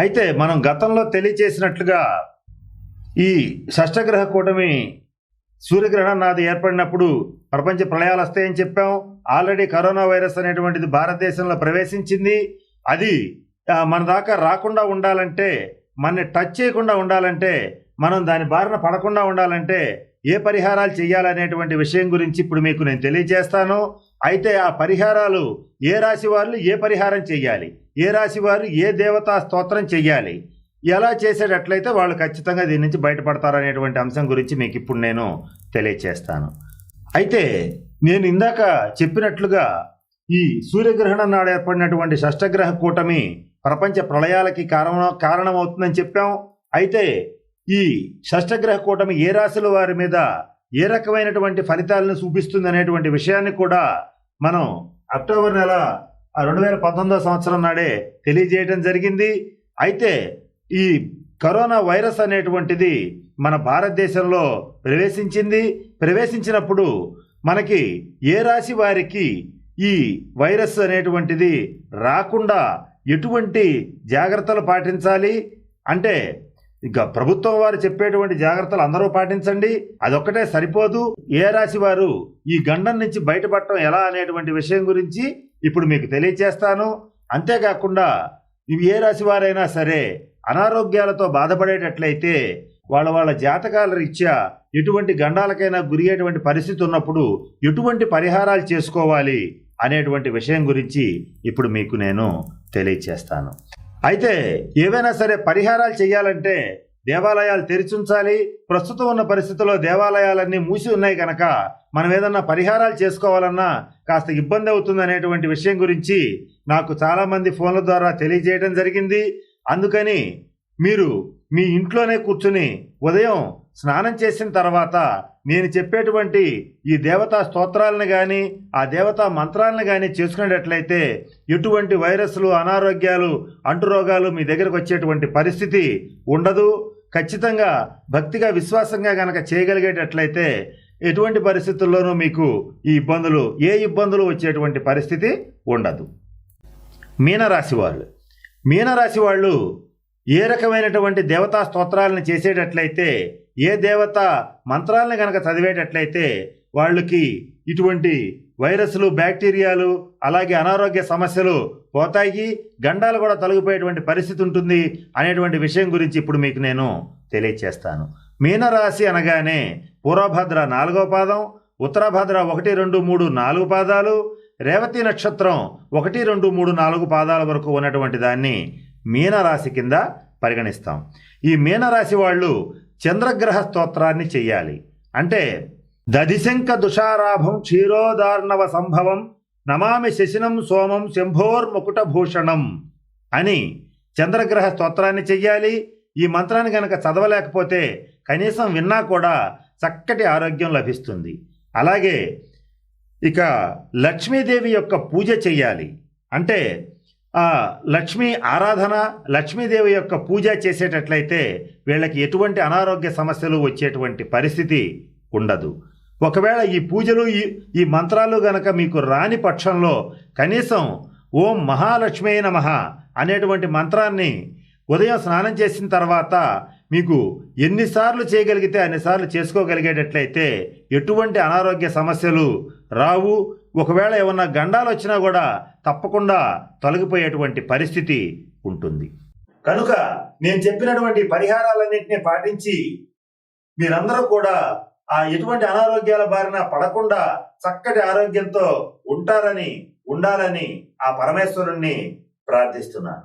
అయితే మనం గతంలో తెలియచేసినట్లుగా ఈ షష్టగ్రహ కూటమి సూర్యగ్రహణం నాది ఏర్పడినప్పుడు ప్రపంచ ప్రళయాలు వస్తాయని చెప్పాం. ఆల్రెడీ కరోనా వైరస్ అనేటువంటిది భారతదేశంలో ప్రవేశించింది. అది మన దాకా రాకుండా ఉండాలంటే మనని టచ్ చేయకుండా ఉండాలంటే మనం దాని బారిన పడకుండా ఉండాలంటే ఏ పరిహారాలు చేయాలనేటువంటి విషయం గురించి ఇప్పుడు మీకు నేను తెలియజేస్తాను. అయితే ఆ పరిహారాలు ఏ రాశి వాళ్ళు ఏ పరిహారం చేయాలి? ఏ రాశి వారు ఏ దేవతా స్తోత్రం చెయ్యాలి? ఎలా చేసేటట్లయితే వాళ్ళు ఖచ్చితంగా దీని నుంచి బయటపడతారనేటువంటి అంశం గురించి మీకు ఇప్పుడు నేను తెలియచేస్తాను. అయితే నేను ఇందాక చెప్పినట్లుగా ఈ సూర్యగ్రహణం నాడు ఏర్పడినటువంటి షష్టగ్రహ కూటమి ప్రపంచ ప్రళయాలకి కారణం కారణమవుతుందని చెప్పాం. అయితే ఈ షష్టగ్రహ కూటమి ఏ రాశుల వారి మీద ఏ రకమైనటువంటి ఫలితాలను చూపిస్తుంది అనేటువంటి విషయాన్ని కూడా మనం అక్టోబర్ నెల రెండు వేల పంతొమ్మిదో సంవత్సరం నాడే తెలియజేయడం జరిగింది. అయితే ఈ కరోనా వైరస్ అనేటువంటిది మన భారతదేశంలో ప్రవేశించింది. ప్రవేశించినప్పుడు మనకి ఏ రాశి వారికి ఈ వైరస్ అనేటువంటిది రాకుండా ఎటువంటి జాగ్రత్తలు పాటించాలి? అంటే ఇక ప్రభుత్వం వారు చెప్పేటువంటి జాగ్రత్తలు అందరూ పాటించండి. అదొక్కటే సరిపోదు. ఏ రాశి వారు ఈ గండం నుంచి బయటపడటం ఎలా అనేటువంటి విషయం గురించి ఇప్పుడు మీకు తెలియచేస్తాను. అంతేకాకుండా ఇవి ఏ రాశి వారైనా సరే అనారోగ్యాలతో బాధపడేటట్లయితే వాళ్ళ వాళ్ళ జాతకాల రీత్యా ఎటువంటి గండాలకైనా గురియటువంటి పరిస్థితి ఉన్నప్పుడు ఎటువంటి పరిహారాలు చేసుకోవాలి అనేటువంటి విషయం గురించి ఇప్పుడు మీకు నేను తెలియచేస్తాను. అయితే ఏవైనా సరే పరిహారాలు చేయాలంటే దేవాలయాలు తెరిచుంచాలి. ప్రస్తుతం ఉన్న పరిస్థితుల్లో దేవాలయాలన్నీ మూసి ఉన్నాయి కనుక మనం ఏదన్నా పరిహారాలు చేసుకోవాలన్నా కాస్త ఇబ్బంది అవుతుంది అనేటువంటి విషయం గురించి నాకు చాలామంది ఫోన్ల ద్వారా తెలియజేయడం జరిగింది. అందుకని మీరు మీ ఇంట్లోనే కూర్చుని ఉదయం స్నానం చేసిన తర్వాత నేను చెప్పేటువంటి ఈ దేవతా స్తోత్రాలను కానీ ఆ దేవతా మంత్రాలను కానీ చేసుకునేటట్లయితే ఎటువంటి వైరస్లు అనారోగ్యాలు అంటురోగాలు మీ దగ్గరకు వచ్చేటువంటి పరిస్థితి ఉండదు. ఖచ్చితంగా భక్తిగా విశ్వాసంగా కనుక చేయగలిగేటట్లయితే ఎటువంటి పరిస్థితుల్లోనూ మీకు ఈ ఇబ్బందులు ఏ ఇబ్బందులు వచ్చేటువంటి పరిస్థితి ఉండదు. మీనరాశి వాళ్ళు. మీనరాశి వాళ్ళు ఏ రకమైనటువంటి దేవతా స్తోత్రాలను చేసేటట్లయితే ఏ దేవత మంత్రాలను కనుక చదివేటట్లయితే వాళ్ళకి ఇటువంటి వైరస్లు బ్యాక్టీరియాలు అలాగే అనారోగ్య సమస్యలు పోతాయి గండాలు కూడా తొలగిపోయేటువంటి పరిస్థితి ఉంటుంది అనేటువంటి విషయం గురించి ఇప్పుడు మీకు నేను తెలియచేస్తాను. మీనరాశి అనగానే పూర్వభద్ర నాలుగో పాదం ఉత్తరభద్ర ఒకటి రెండు మూడు నాలుగు పాదాలు రేవతి నక్షత్రం ఒకటి రెండు మూడు నాలుగు పాదాల వరకు ఉన్నటువంటి దాన్ని మీనరాశి కింద పరిగణిస్తాం. ఈ మీనరాశి వాళ్ళు చంద్రగ్రహ స్తోత్రాన్ని చెయ్యాలి. అంటే దధిశంక దుషారాభం క్షీరోదార్ణవ సంభవం నమామి శశినం సోమం శంభోర్ముకుటభూషణం అని చంద్రగ్రహ స్తోత్రాన్ని చెయ్యాలి. ఈ మంత్రాన్ని గనక చదవలేకపోతే కనీసం విన్నా కూడా చక్కటి ఆరోగ్యం లభిస్తుంది. అలాగే ఇక లక్ష్మీదేవి యొక్క పూజ చేయాలి అంటే లక్ష్మీ ఆరాధన లక్ష్మీదేవి యొక్క పూజ చేసేటట్లయితే వీళ్ళకి ఎటువంటి అనారోగ్య సమస్యలు వచ్చేటువంటి పరిస్థితి ఉండదు. ఒకవేళ ఈ పూజలు ఈ ఈ మంత్రాలు గనక మీకు రాని పక్షంలో కనీసం ఓం మహాలక్ష్మీ నమః అనేటువంటి మంత్రాన్ని ఉదయం స్నానం చేసిన తర్వాత మీకు ఎన్నిసార్లు చేయగలిగితే అన్నిసార్లు చేసుకోగలిగేటట్లయితే ఎటువంటి అనారోగ్య సమస్యలు రావు. ఒకవేళ ఏమన్నా గండాలు వచ్చినా కూడా తప్పకుండా తొలగిపోయేటువంటి పరిస్థితి ఉంటుంది. కనుక నేను చెప్పినటువంటి పరిహారాలన్నింటినీ పాటించి మీరందరూ కూడా ఆ ఎటువంటి అనారోగ్యాల బారిన పడకుండా చక్కటి ఆరోగ్యంతో ఉంటారని ఉండాలని ఆ పరమేశ్వరుణ్ణి ప్రార్థిస్తున్నాను.